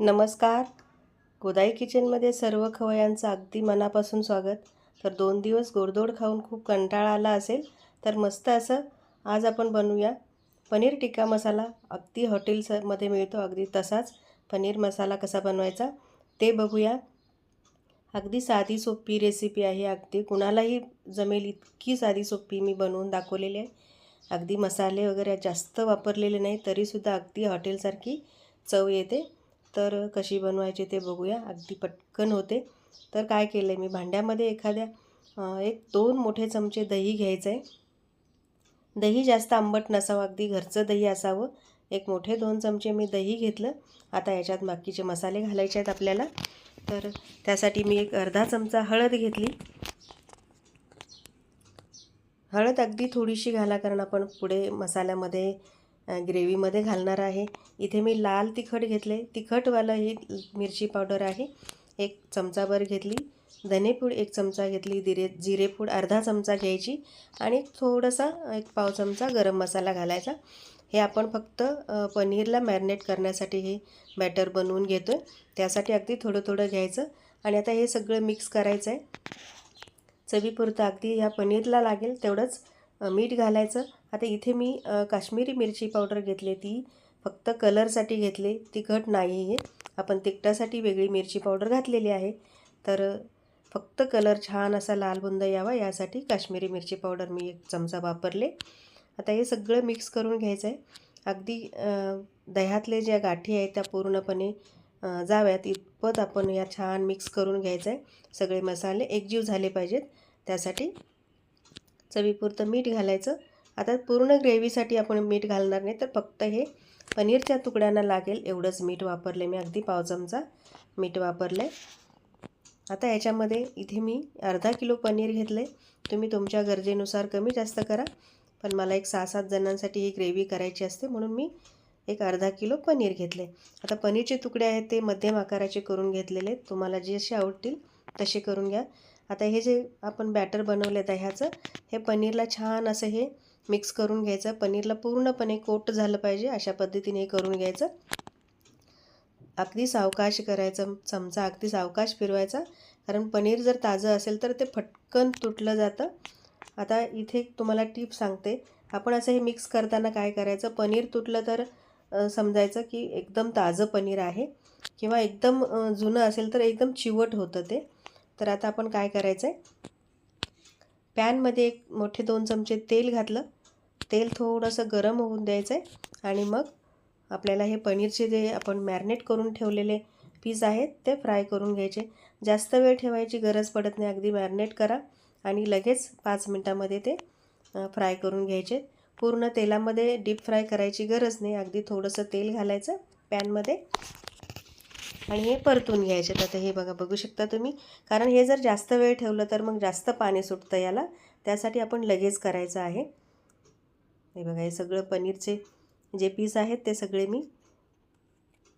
नमस्कार. गोदाई किचनमध्ये सर्व खवयांचं अगदी मनापासून स्वागत. तर दोन दिवस गोडधोड खाऊन खूप कंटाळा आला असेल तर मस्त असं आज आपण बनवूया. पनीर टिक्का मसाला अगदी हॉटेल्समध्ये मिळतो अगदी तसाच पनीर मसाला कसा बनवायचा ते बघूया. अगदी साधी सोपी रेसिपी आहे अगदी कुणालाही जमेल इतकी साधी सोपी मी बनवून दाखवलेली आहे. अगदी मसाले वगैरे जास्त वापरलेले नाही तरीसुद्धा अगदी हॉटेलसारखी चव येते. तर कशी बनवायची ते बघूया. अगदी पटकन होते. तर काय केलं आहे मी? भांड्यामध्ये एखाद्या एक दोन मोठे चमचे दही घ्यायचं आहे दही जास्त आंबट नसावं. अगदी घरचं दही असावं. एक मोठे दोन चमचे मी दही घेतलं. आता याच्यात बाकीचे मसाले घालायचे आहेत आपल्याला. तर त्यासाठी मी एक अर्धा चमचा हळद घेतली. हळद अगदी थोडीशी घाला कारण आपण पुढे मसाल्यामध्ये ग्रेव्हीमध्ये घालणार आहे. इथे मी लाल तिखट घेतले. तिखटवालं ही मिरची पावडर आहे. एक चमचाभर घेतली. धनेपूड एक चमचा घेतली. दिरे जिरेपूड अर्धा चमचा घ्यायची आणि थोडासा एक पाव चमचा गरम मसाला घालायचा. हे आपण फक्त पनीरला मॅरिनेट करण्यासाठी हे बॅटर बनवून घेतो आहे त्यासाठी अगदी थोडं थोडं घ्यायचं आणि आता हे सगळं मिक्स करायचं आहे चवीपुरतं अगदी ह्या पनीरला लागेल तेवढंच मीठ घालायचं. आता इथे मी काश्मीरी मिरची पावडर घेतली ती. फक्त कलरसाठी घेतले तिखट नाही आहे आपण तिखटासाठी वेगळी मिरची पावडर घातलेली आहे. तर फक्त कलर छान असा लाल बुंद यावा यासाठी काश्मीरी मिरची पावडर मी एक चमचा वापरले. आता हे सगळं मिक्स करून घ्यायचं आहे अगदी दह्यातले ज्या गाठी आहेत त्या पूर्णपणे जाव्यात. इतपत आपण या छान मिक्स करून घ्यायचं आहे सगळे मसाले एकजीव झाले पाहिजेत. त्यासाठी चवीपुरतं मीठ घालायचं. आता पूर्ण ग्रेव्हीसाठी आपण मीठ घालणार नाही तर फक्त हे पनीरच्या तुकड्यांना लागेल एवढंच मीठ वापरले मी. अगदी पाव चमचा मीठ वापरलं. आहे आता याच्यामध्ये इथे मी अर्धा किलो पनीर घेतले. तुम्ही तुमच्या गरजेनुसार कमी जास्त करा. पण मला एक सहा सात जणांसाठी ही ग्रेव्ही करायची असते म्हणून मी एक अर्धा किलो पनीर घेतले. आता पनीरचे तुकडे आहेत ते मध्यम आकाराचे करून घेतलेले. तुम्हाला जसे आवडतील तसे करून घ्या. आता हे जे आपण बॅटर बनवले आहे ह्याचं हे पनीरला छान असं हे मिक्स करून घ्यायचं. पनीरला पूर्णपणे कोट झालं पाहिजे अशा पद्धतीने हे करून घ्यायचं. अगदी सावकाश करायचं चमचा अगदी सावकाश फिरवायचा. कारण पनीर जर ताजं असेल तर ते फटकन तुटलं जातं. आता इथे तुम्हाला टीप सांगते. आपण असं हे मिक्स करताना काय करायचं? पनीर तुटलं तर समजायचं की एकदम ताजं पनीर आहे. किंवा एकदम जुनं असेल तर एकदम चिवट होतं ते. तर आता आपण काय करायचं आहे पॅनमध्ये एक मोठे दोन चमचे तेल घातलं. तेल थोडंसं गरम होऊन द्यायचं आहे आणि मग आपल्याला हे पनीरचे जे आपण मॅरिनेट करून ठेवलेले पीस आहेत ते फ्राय करून घ्यायचे. जास्त वेळ ठेवायची गरज पडत नाही अगदी मॅरिनेट करा आणि लगेच पाच मिनटामध्ये ते फ्राय करून घ्यायचे. पूर्ण तेलामध्ये डीप फ्राय करायची गरज नाही अगदी थोडंसं तेल घालायचं पॅनमध्ये आणि हे परतून घ्यायचे. तर हे बघा बघू शकता तुम्ही. कारण हे जर जास्त वेळ ठेवलं तर मग जास्त पाणी सुटतं याला. त्यासाठी आपण लगेच करायचं आहे. हे बघा हे सगळं पनीरचे जे पीस आहेत ते सगळे मी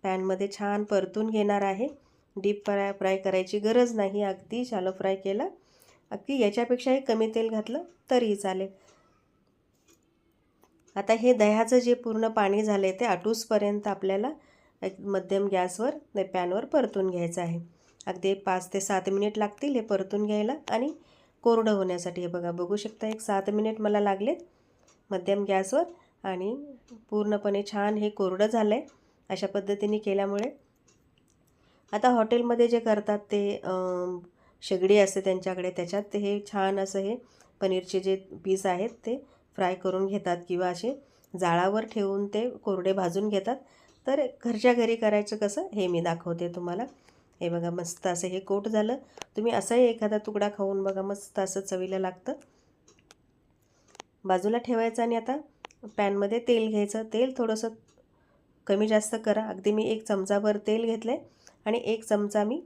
पॅनमध्ये छान परतून घेणार आहे. डीप फ्राय फ्राय करायची गरज नाही अगदी शालो फ्राय केला. अगदी याच्यापेक्षाही कमी तेल घातलं तरीही चालेल. आता हे दह्याचं जे पूर्ण पाणी झालं आहे ते आटूसपर्यंत आपल्याला एक मध्यम गॅसवर ते पॅनवर परतून घ्यायचं आहे. अगदी पाच ते सात मिनिट लागतील हे परतून घ्यायला आणि कोरडं होण्यासाठी. हे बघा बघू शकता एक सात मिनिट मला लागलेत. मध्यम गॅसवर आणि पूर्णपणे छान हे कोरडं झालं आहे अशा पद्धतीने केल्यामुळे. आता हॉटेलमध्ये जे करतात ते शेगडी असते त्यांच्याकडे त्याच्यात हे छान असं हे पनीरचे जे पीस आहेत ते फ्राय करून घेतात किंवा असे जाळावर ठेवून ते कोरडे भाजून घेतात. तर घरच्या घरी करायचं कसं हे मी दाखवते तुम्हाला. हे बघा मस्त असं हे कोट झालं. तुम्ही असंही एखादा तुकडा खाऊन बघा मस्त असं चवीला लागतं. बाजूला ठेवायचं आणि आता पॅनमध्ये तेल घ्यायचं. तेल थोडंसं कमी जास्त करा. अगदी मी एक चमचाभर तेल घेतलं आहे आणि एक चमचा मी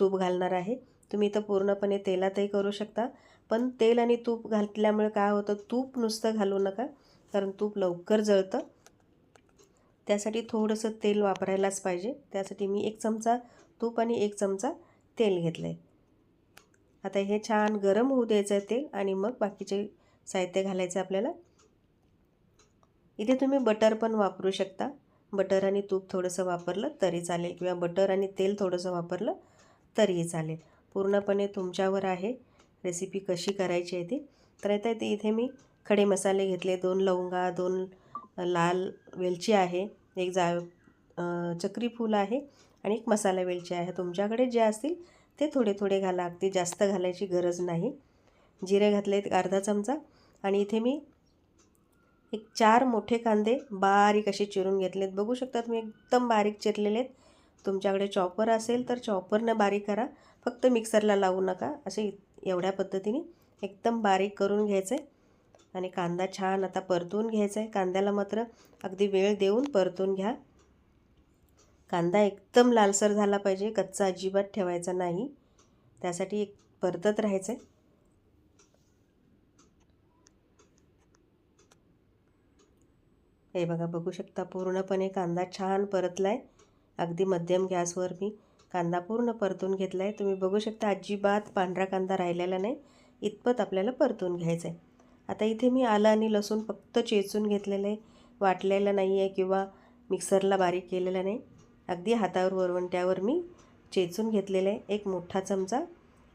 तूप घालणार आहे. तुम्ही इथं पूर्णपणे तेलातही करू शकता. पण तेल आणि तूप घातल्यामुळे काय होतं? तूप नुसतं घालू नका कारण तूप लवकर जळतं. त्यासाठी थोडंसं तेल वापरायलाच पाहिजे. त्यासाठी मी एक चमचा तूप आणि एक चमचा तेल घेतलं आहे आता हे छान गरम होऊ द्यायचं आहे तेल आणि मग बाकीचे साहित्य घालायचं आपल्याला. इथे तुम्ही बटर पण वापरू शकता. बटर आणि तूप थोडंसं वापरलं तरी चालेल किंवा बटर आणि तेल थोडंसं वापरलं तरीही चालेल. पूर्णपणे तुमच्यावर आहे. रेसिपी कशी करायची आहे ती? तर आता इथे मी खडे मसाले घेतले दोन लवंगा दोन लाल वेलची आहे एक जा चक्री फूल आहे आणि एक मसाला वेलची आहे. तुमच्याकडे जे असतील ते थोडे थोडे घाला अगदी जास्त घालायची गरज नाही. जिरे घातले आहेत अर्धा चमचा. आणि इथे मी एक चार मोठे कांदे बारीक असे चिरून घेतलेत बघू शकता तुम्ही एकदम बारीक चिरलेले आहेत. तुमच्याकडे चॉपर असेल तर चॉपरनं बारीक करा. फक्त मिक्सरला लावू नका. असे एवढ्या पद्धतीने एकदम बारीक करून घ्यायचं. आहे आणि कांदा छान आता परतून घ्यायचा आहे. कांद्याला मात्र अगदी वेळ देऊन परतून घ्या. कांदा एकदम लालसर झाला पाहिजे. कच्चा अजिबात ठेवायचा नाही. त्यासाठी एक परतत राहायचं आहे हे बघा बघू शकता पूर्णपणे कांदा छान परतला आहे अगदी मध्यम गॅसवर मी कांदा पूर्ण परतून घेतला आहे तुम्ही बघू शकता अजिबात पांढरा कांदा राहिलेला नाही. इतपत आपल्याला परतून घ्यायचं आहे आता इथे मी आलं आणि लसूण फक्त चेचून घेतलेलं आहे. वाटलेलं नाही आहे किंवा मिक्सरला बारीक केलेलं नाही. अगदी हातावर वरवंट्यावर मी चेचून घेतलेलं आहे. एक मोठा चमचा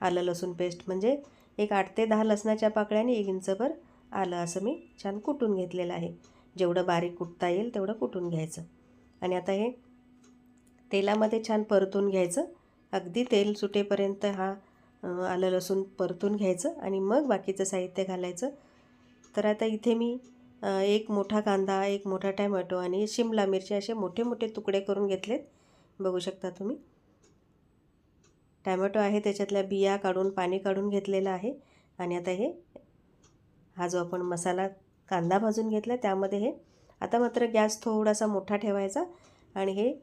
आलं लसूण पेस्ट. म्हणजे एक आठ ते दहा लसणाच्या पाकळ्याने एक इंचभर आलं असं मी छान कुटून घेतलेलं आहे. जेवढं बारीक कुटता येईल तेवढं कुटून घ्यायचं. आणि आता हे तेलामध्ये छान परतून घ्यायचं. अगदी तेल सुटेपर्यंत हा आलं लसूण परतून घ्यायचं आणि मग बाकीचं साहित्य घालायचं. तर आता इथे मी एक मोठा कांदा एक मोठा टॅमॅटो आणि शिमला मिरची असे मोठे मोठे तुकडे करून घेतलेत. बघू शकता तुम्ही. टॅमॅटो आहे त्याच्यातल्या बिया काढून पाणी काढून घेतलेलं आहे. आणि आता हे हा जो आपण मसाला कांदा भाजून घेतला त्यामध्ये हे आता मात्र गॅस थोडासा मोठा ठेवायचा आणि हे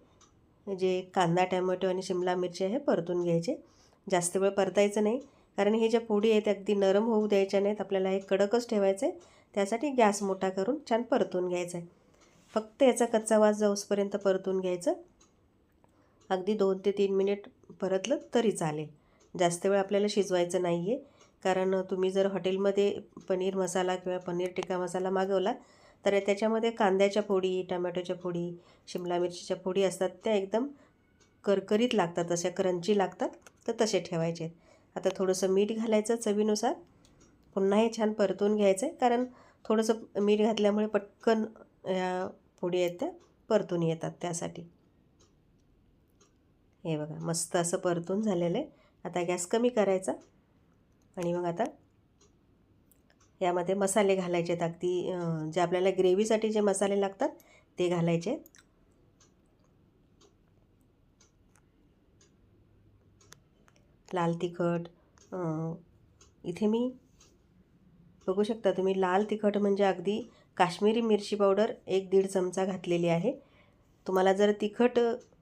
जे कांदा टॅमॅटो आणि शिमला मिरची आहे परतून घ्यायचे. जास्त वेळ परतायचं नाही कारण हे ज्या पोडी आहेत अगदी नरम होऊ द्यायच्या नाहीत आपल्याला हे कडकच ठेवायचं आहे त्यासाठी गॅस मोठा करून छान परतून घ्यायचा आहे फक्त याचा कच्चा वास जाऊसपर्यंत परतून घ्यायचं अगदी दोन ते तीन मिनिट परतलं तरी चालेल. जास्त वेळ आपल्याला शिजवायचं नाही आहे कारण तुम्ही जर हॉटेलमध्ये पनीर मसाला किंवा पनीर टिक्का मसाला मागवला तर त्याच्यामध्ये कांद्याच्या फोडी टमॅटोच्या फोडी शिमला मिरचीच्या फोडी असतात त्या एकदम करकरीत लागतात अशा क्रंची लागतात तर तसे ठेवायचे. आता थोडंसं मीठ घालायचं चवीनुसार पुन्हा हे छान परतून घ्यायचं आहे कारण थोडंसं मीठ घातल्यामुळे पटकन या फोडी आहेत त्या परतून येतात त्यासाठी. हे बघा मस्त असं परतून झालेलं आहे. आता गॅस कमी करायचा. आणि मग आता यामध्ये मसाले घालायचे आहेत. अगदी जे आपल्याला ग्रेव्हीसाठी जे मसाले लागतात ते घालायचे लाल तिखट इथे मी बघू शकता तुम्ही लाल तिखट म्हणजे अगदी काश्मीरी मिरची पावडर एक दीड चमचा घातलेली आहे. तुम्हाला जर तिखट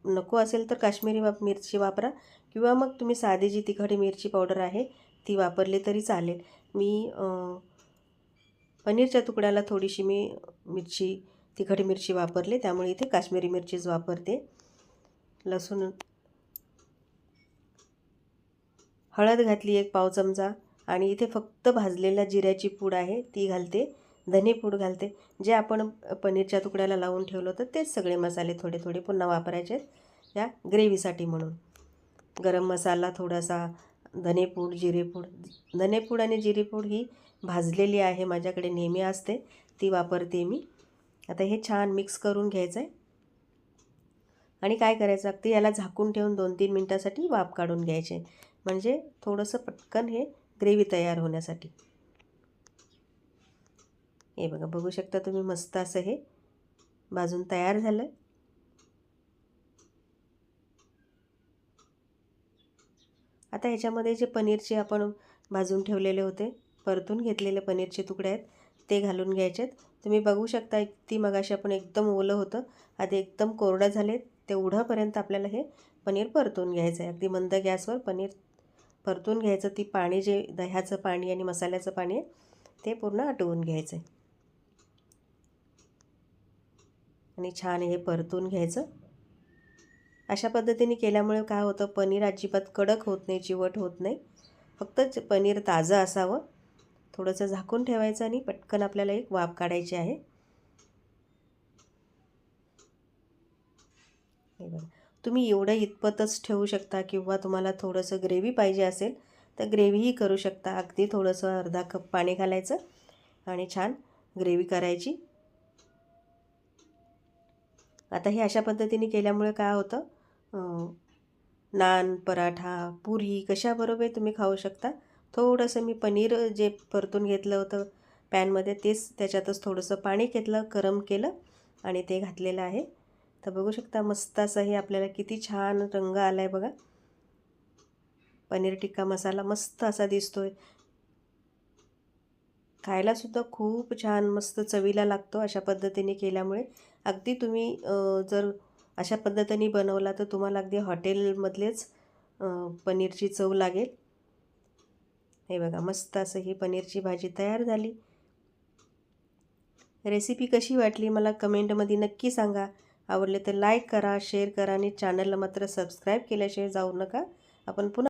नको असेल तर काश्मीरी वाप मिरची वापरा किंवा मग तुम्ही साधी जी तिखट मिरची पावडर आहे ती वापरली तरी चालेल. मी पनीरच्या तुकड्याला थोडीशी मी मिरची तिखट मिरची वापरली. त्यामुळे इथे काश्मीरी मिरचीच वापरते. लसूण हळद घातली एक पाव चमचा आणि इथे फक्त भाजलेल्या जिऱ्याची पूड आहे ती घालते. धने पूड घालते. जे आपण पनीरच्या तुकड्याला लावून ठेवलं होतं तेच सगळे मसाले थोडे थोडे पुन्हा वापरायचे आहेत या ग्रेव्हीसाठी म्हणून. गरम मसाला थोडासा धनेपूड जिरेपूड. धनेपूड आणि जिरेपूड ही भाजलेली आहे माझ्याकडे नेहमी असते. ती वापरते मी. आता हे छान मिक्स करून घ्यायचं आहे आणि काय करायचं अगदी याला झाकून ठेवून दोन तीन मिनटासाठी वाफ काढून घ्यायचे. म्हणजे थोडंसं पटकन हे ग्रेव्ही तयार होण्यासाठी. हे बघा बघू शकता तुम्ही मस्त असं हे भाजून तयार झालं. आता ह्याच्यामध्ये जे पनीरचे आपण भाजून ठेवलेले होते परतून घेतलेले पनीरचे तुकडे आहेत ते घालून घ्यायचे आहेत. तुम्ही बघू शकता ती मगाशी आपण एकदम ओलं होतं आधी एकदम कोरडं झाले तेवढंपर्यंत आपल्याला हे पनीर परतून घ्यायचं आहे अगदी मंद गॅसवर पनीर परतून घ्यायचं ती पाणी जे दह्याचं पाणी आणि मसाल्याचं पाणी आहे ते पूर्ण आटवून घ्यायचं आहे आणि छान हे परतून घ्यायचं. अशा पद्धतीने केल्यामुळे काय होतं? पनीर अजिबात कडक होत नाही चिवट होत नाही. फक्त पनीर ताजं असावं. थोडंसं झाकून ठेवायचं आणि पटकन आपल्याला एक वाफ काढायची आहे. तुम्ही एवढं इतपतच ठेवू शकता किंवा तुम्हाला थोडंसं ग्रेव्ही पाहिजे असेल तर ग्रेव्हीही करू शकता. अगदी थोडंसं अर्धा कप पाणी घालायचं आणि छान ग्रेव्ही करायची. आता हे अशा पद्धतीने केल्यामुळे काय होतं? नान पराठा पुरी कशाबरोबर तुम्ही खाऊ शकता? थोडंसं मी पनीर जे परतून घेतलं होतं पॅनमध्ये तेच त्याच्यातच थोडंसं पाणी घेतलं गरम केलं आणि ते घातलेलं आहे. तर बघू शकता मस्त असं हे आपल्याला किती छान रंग आला आहे बघा. पनीर टिक्का मसाला मस्त असा दिसतो आहे खायलासुद्धा खूप छान मस्त चवीला लागतो अशा पद्धतीने केल्यामुळे. अगदी तुम्ही जर अशा पद्धतीने बनवला तर तुम्हाला अगदी हॉटेलमधलेच पनीरची चव लागेल. हे बघा मस्त असं ही पनीरची भाजी तयार झाली. रेसिपी कशी वाटली मला कमेंटमध्ये नक्की सांगा. आवडले तर लाईक करा शेअर करा आणि चॅनलला मात्र सबस्क्राईब केल्याशिवाय जाऊ नका. आपण पुन्हा